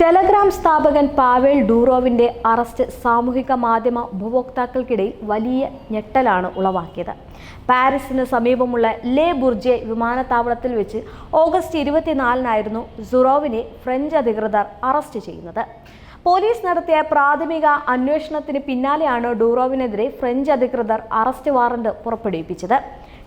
Telegram സ്ഥാപകൻ Pawel ഡൂറോവിന്റെ arrest സാമൂഹിക മാധ്യമ ഉപഭോക്താക്കൾക്കിടയിൽ വലിയ ഞെട്ടലാണ് ഉളവാക്കിയത്. പാരീസിന് സമീപമുള്ള ലേ ബുർജെ വിമാനത്താവളത്തിൽ വെച്ച് ഓഗസ്റ്റ് ഇരുപത്തിനാലിനായിരുന്നു സുറോവിനെ ഫ്രഞ്ച് അധികൃതർ അറസ്റ്റ് ചെയ്യുന്നത്. പോലീസ് നടത്തിയ പ്രാഥമിക അന്വേഷണത്തിന് പിന്നാലെയാണ് ഡൂറോവിനെതിരെ ഫ്രഞ്ച് അധികൃതർ അറസ്റ്റ് വാറണ്ട് പുറപ്പെടുവിപ്പിച്ചത്.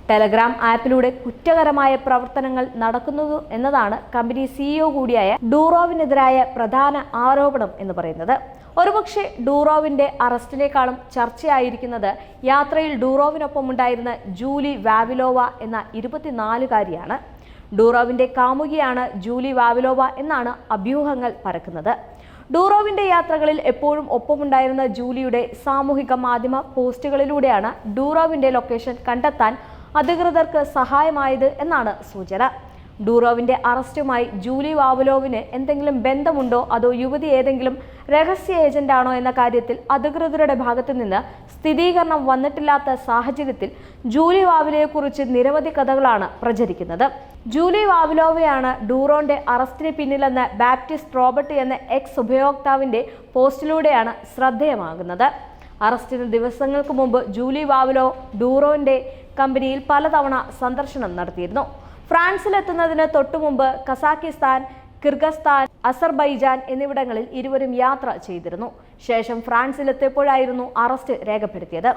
ടെലഗ്രാം ആപ്പിലൂടെ കുറ്റകരമായ പ്രവർത്തനങ്ങൾ നടക്കുന്നു എന്നതാണ് കമ്പനി സിഇഒ കൂടിയായ ഡൂറോവിനെതിരായ പ്രധാന ആരോപണം എന്ന് പറയുന്നത്. ഒരുപക്ഷെ ഡൂറോവിന്റെ അറസ്റ്റിനേക്കാളും ചർച്ചയായിരിക്കുന്നത് യാത്രയിൽ ഡൂറോവിനൊപ്പം ഉണ്ടായിരുന്ന ജൂലി വാവിലോവ എന്ന ഇരുപത്തിനാലുകാരിയാണ്. ഡൂറോവിന്റെ കാമുകിയാണ് ജൂലി വാവിലോവ എന്നാണ് അഭ്യൂഹങ്ങൾ പരക്കുന്നത്. ഡൂറോവിന്റെ യാത്രകളിൽ എപ്പോഴും ഒപ്പമുണ്ടായിരുന്ന ജൂലിയുടെ സാമൂഹിക മാധ്യമ പോസ്റ്റുകളിലൂടെയാണ് ഡൂറോവിന്റെ ലൊക്കേഷൻ കണ്ടെത്താൻ അധികൃതർക്ക് സഹായമായത് എന്നാണ് സൂചന. ഡൂറോവിന്റെ അറസ്റ്റുമായി ജൂലി വാവലോവിന് എന്തെങ്കിലും ബന്ധമുണ്ടോ? അതോ യുവതി ഏതെങ്കിലും രഹസ്യ ഏജന്റാണോ എന്ന കാര്യത്തിൽ അധികൃതരുടെ ഭാഗത്തു നിന്ന് സ്ഥിരീകരണം വന്നിട്ടില്ലാത്ത സാഹചര്യത്തിൽ ജൂലി വാവിലയെക്കുറിച്ച് നിരവധി കഥകളാണ് പ്രചരിക്കുന്നത്. ജൂലി വാവിലോവയാണ് ഡൂറോന്റെ അറസ്റ്റിന് പിന്നിലെന്ന് ബാപ്റ്റിസ്റ്റ് റോബർട്ട് എന്ന എക്സ് ഉപയോക്താവിന്റെ പോസ്റ്റിലൂടെയാണ് ശ്രദ്ധേയമാകുന്നത്. അറസ്റ്റിന് ദിവസങ്ങൾക്ക് മുമ്പ് ജൂലി വാവലോ ഡൂറോന്റെ കമ്പനിയിൽ പലതവണ സന്ദർശനം നടത്തിയിരുന്നു. ഫ്രാൻസിലെത്തുന്നതിന് തൊട്ടുമുമ്പ് കസാക്കിസ്ഥാൻ കിർഗസ്ഥാൻ അസർബൈജാൻ എന്നിവിടങ്ങളിൽ ഇരുവരും യാത്ര ചെയ്തിരുന്നു. ശേഷം ഫ്രാൻസിലെത്തിയപ്പോഴായിരുന്നു അറസ്റ്റ് രേഖപ്പെടുത്തിയത്.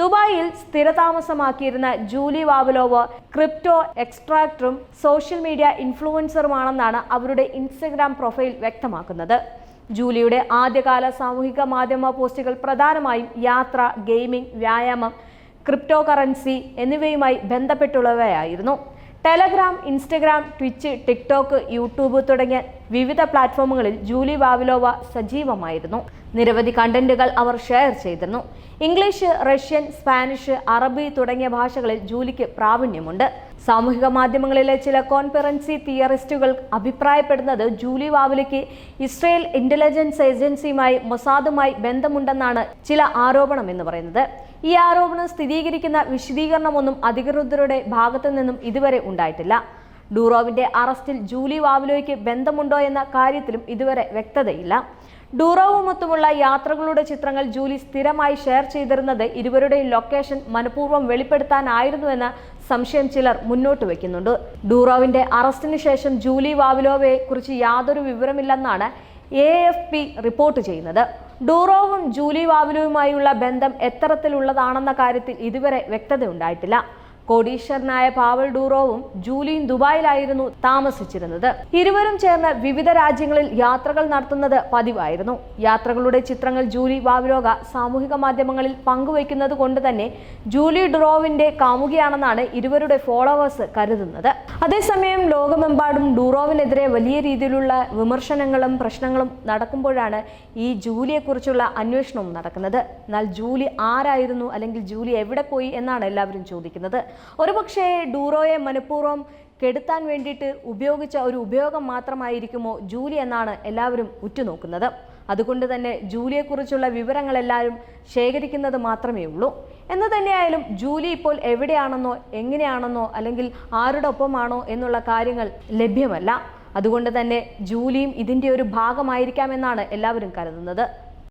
ദുബായിൽ സ്ഥിരതാമസമാക്കിയിരുന്ന ജൂലി വാവലോവ് ക്രിപ്റ്റോ എക്സ്ട്രാക്ടറും സോഷ്യൽ മീഡിയ ഇൻഫ്ലുവൻസറുമാണെന്നാണ് അവരുടെ ഇൻസ്റ്റഗ്രാം പ്രൊഫൈൽ വ്യക്തമാക്കുന്നത്. ജൂലിയുടെ ആദ്യകാല സാമൂഹിക മാധ്യമ പോസ്റ്റുകൾ പ്രധാനമായും യാത്ര ഗെയിമിംഗ് വ്യായാമം ക്രിപ്റ്റോ കറൻസി എന്നിവയുമായി ബന്ധപ്പെട്ടുള്ളവയായിരുന്നു. Telegram Instagram Twitch TikTok YouTube തുടങ്ങിയ വിവിധ പ്ലാറ്റ്ഫോമുകളിൽ ജൂലി വാവിലോവ സജീവമായിരുന്നു. നിരവധി കണ്ടന്റുകൾ അവർ ഷെയർ ചെയ്തിരുന്നു. ഇംഗ്ലീഷ് റഷ്യൻ സ്പാനിഷ് അറബി തുടങ്ങിയ ഭാഷകളിൽ ജൂലിക്ക് പ്രാവീണ്യമുണ്ട്. സാമൂഹിക മാധ്യമങ്ങളിലെ ചില കോൺഫറൻസി തിയറിസ്റ്റുകൾ അഭിപ്രായപ്പെടുന്നത് ജൂലി വാവുലിക്ക് ഇസ്രയേൽ ഇന്റലിജൻസ് ഏജൻസിയുമായി മൊസാദുമായി ബന്ധമുണ്ടെന്നാണ് ചില ആരോപണം എന്ന് പറയുന്നത്. ഈ ആരോപണം സ്ഥിരീകരിക്കുന്ന വിശദീകരണമൊന്നും അധികൃതരുടെ ഭാഗത്തു നിന്നും ഇതുവരെ ഉണ്ടായിട്ടില്ല. ഡൂറോവിന്റെ അറസ്റ്റിൽ ജൂലി വാവിലോയ്ക്ക് ബന്ധമുണ്ടോ എന്ന കാര്യത്തിലും ഇതുവരെ വ്യക്തതയില്ല. ഡൂറോവുമൊത്തുമുള്ള യാത്രകളുടെ ചിത്രങ്ങൾ ജൂലി സ്ഥിരമായി ഷെയർ ചെയ്തിരുന്നത് ഇരുവരുടെയും ലൊക്കേഷൻ മനഃപൂർവം വെളിപ്പെടുത്താനായിരുന്നുവെന്ന സംശയം ചിലർ മുന്നോട്ട് വയ്ക്കുന്നുണ്ട് ഡൂറോവിന്റെ അറസ്റ്റിന് ശേഷം ജൂലി വാവിലോവയെ കുറിച്ച് യാതൊരു വിവരമില്ലെന്നാണ് എ റിപ്പോർട്ട് ചെയ്യുന്നത്. ഡൂറോവും ജൂലി വാവിലുവുമായുള്ള ബന്ധം എത്തരത്തിലുള്ളതാണെന്ന കാര്യത്തിൽ ഇതുവരെ വ്യക്തത ഉണ്ടായിട്ടില്ല കോടീശ്വരനായ പാവൽ ഡൂറോവും ജൂലിയും ദുബായിലായിരുന്നു താമസിച്ചിരുന്നത്. ഇരുവരും ചേർന്ന് വിവിധ രാജ്യങ്ങളിൽ യാത്രകൾ നടത്തുന്നത് പതിവായിരുന്നു. യാത്രകളുടെ ചിത്രങ്ങൾ ജൂലി വാവിലോക സാമൂഹിക മാധ്യമങ്ങളിൽ പങ്കുവയ്ക്കുന്നത് കൊണ്ട് തന്നെ ജൂലി ഡുറോവിന്റെ കാമുകിയാണെന്നാണ് ഇരുവരുടെ ഫോളോവേഴ്സ് കരുതുന്നത്. അതേസമയം ലോകമെമ്പാടും ഡൂറോവിനെതിരെ വലിയ രീതിയിലുള്ള വിമർശനങ്ങളും പ്രശ്നങ്ങളും നടക്കുമ്പോഴാണ് ഈ ജൂലിയെക്കുറിച്ചുള്ള അന്വേഷണവും നടക്കുന്നത്. എന്നാൽ ജൂലി ആരായിരുന്നു? അല്ലെങ്കിൽ ജൂലി എവിടെ പോയി? എന്നാണ് എല്ലാവരും ചോദിക്കുന്നത്. ഒരുപക്ഷെ ഡൂറോയെ മനഃപൂർവം കെടുത്താൻ വേണ്ടിയിട്ട് ഉപയോഗിച്ച ഒരു ഉപയോഗം മാത്രമായിരിക്കുമോ ജൂലി എന്നാണ് എല്ലാവരും ഉറ്റുനോക്കുന്നത്. അതുകൊണ്ട് തന്നെ ജൂലിയെക്കുറിച്ചുള്ള വിവരങ്ങൾ എല്ലാവരും ശേഖരിക്കുന്നത് മാത്രമേ ഉള്ളൂ. എന്ന് തന്നെയായാലും ജൂലി ഇപ്പോൾ എവിടെയാണെന്നോ എങ്ങനെയാണെന്നോ അല്ലെങ്കിൽ ആരുടെ ഒപ്പമാണോ എന്നുള്ള കാര്യങ്ങൾ ലഭ്യമല്ല. അതുകൊണ്ട് തന്നെ ജൂലിയും ഇതിന്റെ ഒരു ഭാഗമായിരിക്കാമെന്നാണ് എല്ലാവരും കരുതുന്നത്.